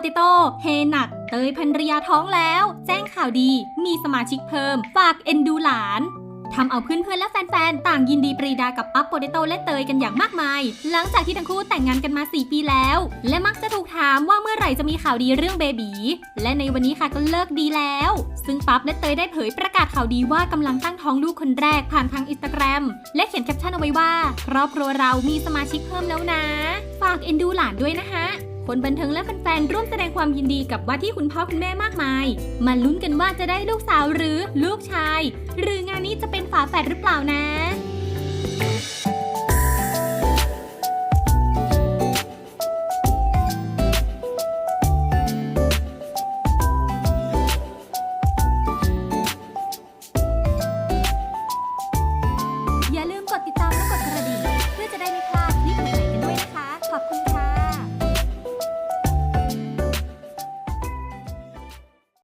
เตโต้เฮหนัก เตยภรรยาท้องแล้ว แจ้งข่าวดี มีสมาชิกเพิ่ม ฝากเอ็นดูหลานทำเอาเพื่อนๆและแฟนๆ ต่างยินดีปรีดากับอัปโปเตโตและเตยกันอย่างมากมาย หลังจากที่ทั้งคู่แต่งงานกันมา 4 ปีแล้ว และมักจะถูกถามว่าเมื่อไหร่จะมีข่าวดีเรื่องเบบีและในวันนี้ค่ะก็เลิกดีแล้ว ซึ่งปั๊บและเตยได้เผยประกาศข่าวดีว่ากำลังตั้งท้องลูกคนแรกผ่านทางอินสตาแกรมและเขียนแคปชั่นเอาไว้ว่า ครอบครัวเรามีสมาชิกเพิ่มแล้วนะ ฝากเอ็นดูหลานด้วยนะคะ คนบันเทิงและแฟนๆ ร่วมแสดงความยินดีกับว่าที่คุณพ่อคุณแม่มากมาย มาลุ้นกันว่าจะได้ลูกสาวหรือลูกชาย หรืองานนี้จะเป็นฝาแฝดหรือเปล่านะ